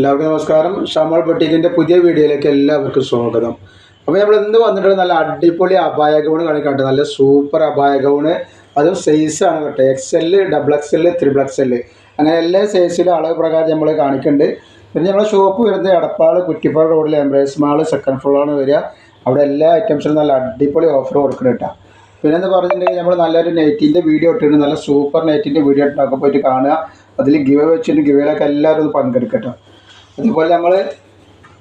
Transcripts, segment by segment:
എല്ലാവർക്കും നമസ്കാരം. ഷമോൾ ബൊട്ടീക്കിന്റെ പുതിയ വീഡിയോയിലേക്ക് എല്ലാവർക്കും സ്വാഗതം. അപ്പോൾ നമ്മൾ ഇന്ന് വന്നിട്ടുള്ള നല്ല അടിപൊളി അപായ ഗൗണ് കാണിക്കാണ്ട് നല്ല സൂപ്പർ അപായ ഗൗണ് അതും സൈസാണ് കേട്ടോ. X L double X L triple X L അങ്ങനെ എല്ലാ സൈസിലും അളവ് പ്രകാരം നമ്മൾ കാണിക്കുന്നുണ്ട് പിന്നെ നമ്മുടെ ഷോപ്പ് വരുന്നത് എടപ്പാൾ കുറ്റിപ്പാറ റോഡിൽ എംബ്രേസ് മാൾ സെക്കൻഡ് ഫ്ലോറാണ് വരിക. അവിടെ എല്ലാ ഐറ്റംസിലും നല്ല അടിപൊളി ഓഫർ കൊടുക്കണം കേട്ടോ. പിന്നെ എന്ന് പറഞ്ഞിട്ടുണ്ടെങ്കിൽ നമ്മൾ നല്ലൊരു നെറ്റിന്റെ വീഡിയോ ഇട്ടിട്ടുണ്ട് നല്ല സൂപ്പർ നെറ്റിന്റെ വീഡിയോ ഇട്ടിട്ടൊക്കെ പോയിട്ട് കാണുക. അതിൽ ഗിവ് വെച്ചിട്ട് ഗിവയിലൊക്കെ എല്ലാവരും ഒന്ന് പങ്കെടുക്കട്ടോ അതുപോലെ നമ്മൾ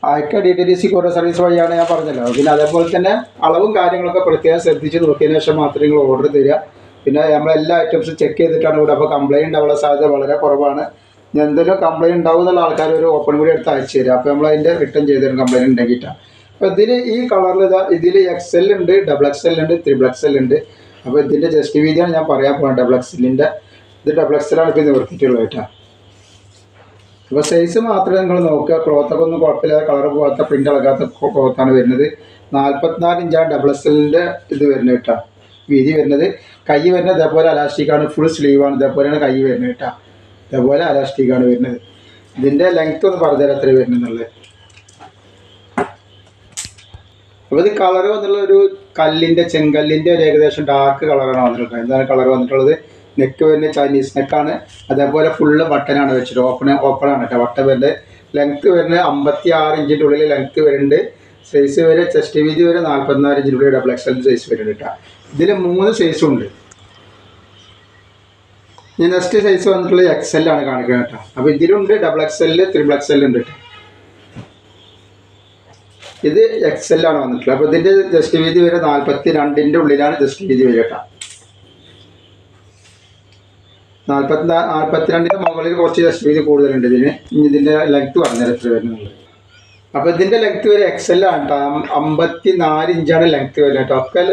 അയക്ക D T D C courier service വഴിയാണ് ഞാൻ പറഞ്ഞല്ലോ. പിന്നെ അതേപോലെ തന്നെ അളവും കാര്യങ്ങളൊക്കെ പ്രത്യേകം ശ്രദ്ധിച്ച് നോക്കിയതിന് ശേഷം മാത്രമേ നിങ്ങൾ ഓർഡർ തരിക. പിന്നെ നമ്മളെല്ലാ ഐറ്റംസും ചെക്ക് ചെയ്തിട്ടാണ് ഇവിടെ അപ്പോൾ കംപ്ലയിന്റ് ഉണ്ടാവുള്ള സാധ്യത വളരെ കുറവാണ്. എന്തെങ്കിലും കംപ്ലയിന്റ് ഉണ്ടാവും എന്നുള്ള ആൾക്കാർ ഒരു ഓപ്പൺ കൂടി എടുത്ത് അയച്ചു തരിക. അപ്പോൾ നമ്മൾ അതിന്റെ റിട്ടേൺ ചെയ്ത് തരും കംപ്ലയിന്റ് ഉണ്ടെങ്കിട്ടാണ് അപ്പോൾ ഇതിൽ ഈ കളറിൽ ഇതാ ഇതിൽ എക്സ് എൽ ഉണ്ട് ഡബിൾ എക്സ് എൽ ഉണ്ട് ത്രിബിൾ എക്സ് എൽ ഉണ്ട്. അപ്പോൾ ഇതിന്റെ ജസ്റ്റ് വീതിയാണ് ഞാൻ പറയാൻ പോകുന്നത് ഡബിൾ എക്സ് എല്ലിന്റെ ഇത് ഡബിൾ എക്സ് എല്ലാണ് ഇപ്പോൾ നിവർത്തിയിട്ടുള്ളത് കേട്ടോ. അപ്പോൾ സൈസ് മാത്രമേ നിങ്ങൾ നോക്കുക. ക്ലോത്തൊക്കെ ഒന്നും കുഴപ്പമില്ല. കളർ പോകാത്ത പ്രിന്റ് ഇളകാത്ത ക്ലോത്താണ് വരുന്നത്. നാൽപ്പത്തിനാല് ഇഞ്ചാണ് ഡബിൾ എസ് എല്ലിന്റെ ഇത് വരുന്നത് കേട്ടോ. വീതി വരുന്നത്. കൈ വരുന്നത് ഇതേപോലെ അലാസ്റ്റിക്കാണ് ഫുൾ സ്ലീവാണ് ഇതേപോലെയാണ് കൈ വരുന്നത് കേട്ടോ. ഇതേപോലെ അലാസ്റ്റിക്കാണ് വരുന്നത്. ഇതിന്റെ ലെങ്ത് ഒന്ന് പറഞ്ഞുതരാം എത്ര വരുന്നുള്ളത് അപ്പോൾ ഇത് കളർ വന്നിട്ടുള്ള ഒരു കല്ലിന്റെ ചെങ്കല്ലിന്റെ ഒരു ഏകദേശം ഡാർക്ക് കളറാണ് വന്നിട്ടുള്ളത്. എന്താണ് കളർ വന്നിട്ടുള്ളത്? നെക്ക് വരുന്നത് ചൈനീസ് നെക്കാണ് അതേപോലെ ഫുള്ള് ബട്ടനാണ് വെച്ചിട്ട് ഓപ്പൺ ഓപ്പൺ ആണ് കേട്ടോ. ബട്ടൺ വരുന്നത് ലെങ്ത്ത് വരുന്നത് അമ്പത്തി ആറ് ഇഞ്ചിന്റെ ഉള്ളിൽ ലെങ്ത്ത് വരുന്നുണ്ട്. സൈസ് വരെ ചെസ്റ്റ് വീതി വരെ നാൽപ്പത്തിനാല് ഇഞ്ചിന്റെ ഉള്ളിൽ ഡബിൾ എക്സൽ സൈസ് വരുന്നുണ്ട് കേട്ടോ. ഇതിൽ മൂന്ന് സൈസും ഉണ്ട്. ഞാൻ നെക്സ്റ്റ് സൈസ് വന്നിട്ടുള്ളത് എൽ ആണ് കാണിക്കുന്നത് കേട്ടോ. അപ്പോൾ ഇതിലുണ്ട് double X L triple X L ഉണ്ട് കേട്ടോ. ഇത് എക്സൽ ആണ് വന്നിട്ടുള്ളത്. അപ്പോൾ ഇതിന്റെ ജസ്റ്റ് വീതി വരെ നാൽപ്പത്തി രണ്ടിന്റെ ഉള്ളിലാണ് ജസ്റ്റ് വീതി വരിക കേട്ടോ. നാൽപ്പത്തി നാൽപ്പത്തിരണ്ടിന്റെ മുകളിൽ കുറച്ച് വീതി കൂടുതലുണ്ട്. ഇതിന് ഇനി ഇതിന്റെ ലെങ്ത് പറഞ്ഞാൽ എത്ര വരുന്നുള്ളത് അപ്പോൾ ഇതിന്റെ ലെങ്ത് വരെ എക്സൽ ആണ് കേട്ടോ അമ്പത്തി നാല് ഇഞ്ചാണ് ലെങ്ത് വരുന്നത് കേട്ടോ ഒക്കെ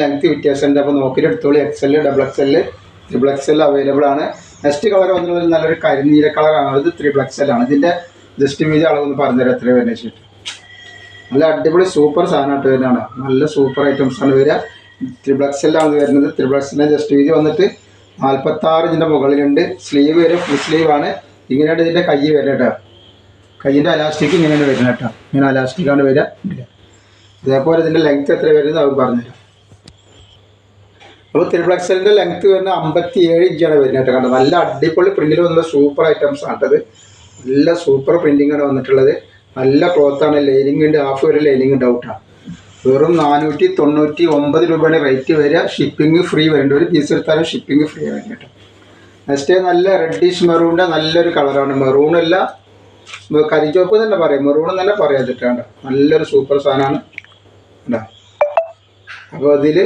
ലെങ്ത് വ്യത്യാസമുണ്ട്. അപ്പോൾ നോക്കിയിട്ട് എടുത്തോളൂ. X L double X L triple X L available ആണ്. നെക്സ്റ്റ് കളർ വന്നുള്ളത് നല്ലൊരു കരിനീല കളറാണ് അത് ത്രിബിൾ എക്സൽ ആണ്. ഇതിന്റെ ജസ്റ്റ് വീതി അളവൊന്ന് പറഞ്ഞുതരാം എത്ര വരുന്നത് വെച്ചിട്ട്. നല്ല അടിപൊളി സൂപ്പർ സാധനമായിട്ട് വരുന്നതാണ് നല്ല സൂപ്പർ ഐറ്റംസ് ആണ് വരിക. ത്രിബിൾ എക്സലാണ് വരുന്നത്. ത്രിബിൾ എക്സലിന്റെ ജസ്റ്റ് വീതി വന്നിട്ട് നാൽപ്പത്താറ് ഇതിന്റെ മുകളിലുണ്ട്. സ്ലീവ് വരും. ഫുൾ സ്ലീവ് ആണ്. ഇങ്ങനെയാണ് ഇതിന്റെ കൈ വരുന്നത് കേട്ടോ. കൈയിന്റെ അലാസ്റ്റിക് ഇങ്ങനെയാണ് വരുന്നത് കേട്ടോ. ഇങ്ങനെ അലാസ്റ്റിക്കാണ് വരിക. ഇതേപോലെ ഇതിന്റെ ലെങ്ത് എത്ര വരുന്നത് അവർ പറഞ്ഞുതരാം. അപ്പോൾ ത്രിപ്ലക്സലിന്റെ ലെങ്ത് വരുന്ന അമ്പത്തി ഏഴ് ഇഞ്ചാണ് വരുന്നത് കേട്ടോ. കണ്ടോ? നല്ല അടിപൊളി പ്രിന്റിൽ വന്നുള്ള സൂപ്പർ ഐറ്റംസ് ആണത് നല്ല സൂപ്പർ പ്രിന്റിങ്ങാണ് വന്നിട്ടുള്ളത്. നല്ല ക്ലോത്താണ് ലൈനിങ് ഉണ്ട്. ഹാഫ് വരെ ലൈനിങ് ഔട്ടാണ് വെറും നാനൂറ്റി തൊണ്ണൂറ്റി ഒമ്പത് രൂപയുടെ റേറ്റ് വരിക ഷിപ്പിംഗ് ഫ്രീ വരുന്നുണ്ട് ഒരു പീസ് എടുത്താലും ഷിപ്പിംഗ് ഫ്രീ ആയിട്ട് കേട്ടോ. നെക്സ്റ്റ് നല്ല റെഡിഷ് മെറൂണിന്റെ നല്ലൊരു കളറാണ് മെറൂണല്ല അല്ല കരിച്ചോപ്പ് തന്നെ പറയാം. മെറൂൺ തന്നെ പറയാം ഇതിട്ടാണ്ട് നല്ലൊരു സൂപ്പർ സാധനമാണ്. കേട്ടോ അപ്പോൾ അതിൽ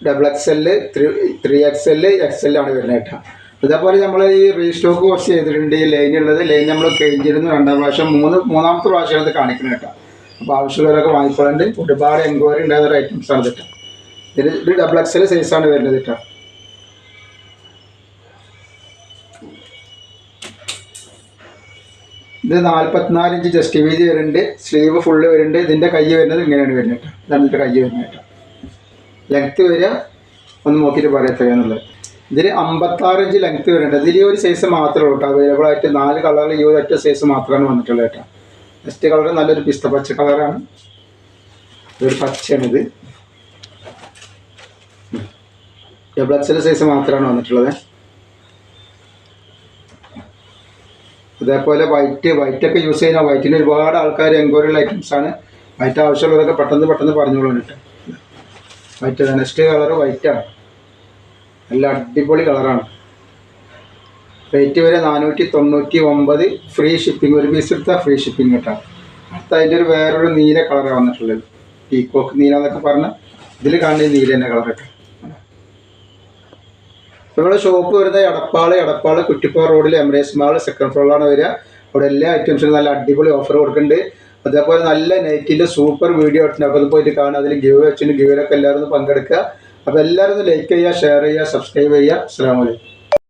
double X L three three X L X എല്ലാണ് വരുന്നത് കേട്ടോ. ഇതേപോലെ നമ്മൾ ഈ റീസ്റ്റോക്ക് കുറച്ച് ചെയ്തിട്ടുണ്ട് ഈ ലൈനുള്ളത് ലൈൻ നമ്മൾ കഴിഞ്ഞിരുന്നു രണ്ടാം പ്രാവശ്യം. മൂന്ന് മൂന്നാമത്തെ പ്രാവശ്യമാണ് ഇത് കാണിക്കുന്നത് കേട്ടോ. അപ്പോൾ ആവശ്യമുള്ളവരൊക്കെ വാങ്ങിക്കോളുണ്ട്. ഒരുപാട് എൻക്വയറി ഉണ്ടാകുന്ന ഐറ്റംസ് ആണ് ഇതിട്ട്. ഇതിൽ ഇത് ഡബിൾ എക്സൽ സൈസാണ് വരുന്നത് ഇട്ട ഇത് നാൽപ്പത്തിനാല് ഇഞ്ച് ജസ്റ്റ് വീതി വരുന്നുണ്ട്. സ്ലീവ് ഫുള്ള് വരുന്നുണ്ട്. ഇതിന്റെ കൈ വരുന്നത് ഇങ്ങനെയാണ് വരുന്നത് ഇതാണ് ഇതിന്റെ കൈ വരുന്നത് കേട്ടോ. ലെങ്ത്ത് വരിക ഒന്ന് നോക്കിയിട്ട് പറയാം എന്നുള്ളത്. ഇതിൽ അമ്പത്താറ് ഇഞ്ച് ലെങ്ത്ത് വരുന്നുണ്ട്. ഇതിൽ ഈ ഒരു സൈസ് മാത്രമേ ഉള്ളൂ അവൈലബിൾ ആയിട്ട് നാല് കളറിൽ ഈ ഒരു ഒറ്റ സൈസ് മാത്രമാണ് വന്നിട്ടുള്ളത് കേട്ടോ. നെക്സ്റ്റ് കളർ നല്ലൊരു പിസ്ത പച്ച കളറാണ് ഒരു പച്ചയാണിത്. ഡബിൾ എക്സൽ സൈസ് മാത്രമാണ് വന്നിട്ടുള്ളത്. അതേപോലെ വൈറ്റ് വൈറ്റൊക്കെ യൂസ് ചെയ്യുന്ന വൈറ്റിന് ഒരുപാട് ആൾക്കാർ എൻക്വയറിയുള്ള ഐറ്റംസാണ് വൈറ്റ് ആവശ്യമുള്ളതൊക്കെ പെട്ടെന്ന് പെട്ടെന്ന് പറഞ്ഞോളൂ കേട്ടോ വൈറ്റ് നെക്സ്റ്റ് കളർ വൈറ്റാണ് നല്ല അടിപൊളി കളറാണ് റേറ്റ് വരെ നാനൂറ്റി തൊണ്ണൂറ്റി ഒമ്പത് ഫ്രീ ഷിപ്പിംഗ് ഒരു പീസ് എടുത്താൽ ഫ്രീ ഷിപ്പിംഗ് കിട്ടാം. അടുത്ത അതിന്റെ ഒരു വേറൊരു നീല കളറാണ് വന്നിട്ടുള്ളത്. പീക്കോക്ക് നീല എന്നൊക്കെ പറഞ്ഞാൽ ഇതിൽ കാണുന്ന നീല തന്നെ കളർ കിട്ടാം ഷോപ്പ് വരുന്നത് എടപ്പാൾ എടപ്പാൾ കുറ്റിപ്പാറ റോഡിൽ എംബ്രേസ് മാൾ സെക്കൻഡ് ഫ്ലോറിലാണ് വരിക. അവിടെ എല്ലാ ഐറ്റംസിനും നല്ല അടിപൊളി ഓഫർ കൊടുക്കുന്നുണ്ട്. അതേപോലെ നല്ല നൈറ്റിന്റെ സൂപ്പർ വീഡിയോ ഇട്ടുണ്ട് അപ്പോൾ പോയിട്ട് കാണുക. അതിൽ ഗിവ് വെച്ചിട്ട് ഗിവിലൊക്കെ എല്ലാവരും പങ്കെടുക്കുക. അപ്പോൾ എല്ലാവരും ലൈക്ക് ചെയ്യുക ഷെയർ ചെയ്യുക സബ്സ്ക്രൈബ് ചെയ്യുക. അസ്സാം വലൈക്കും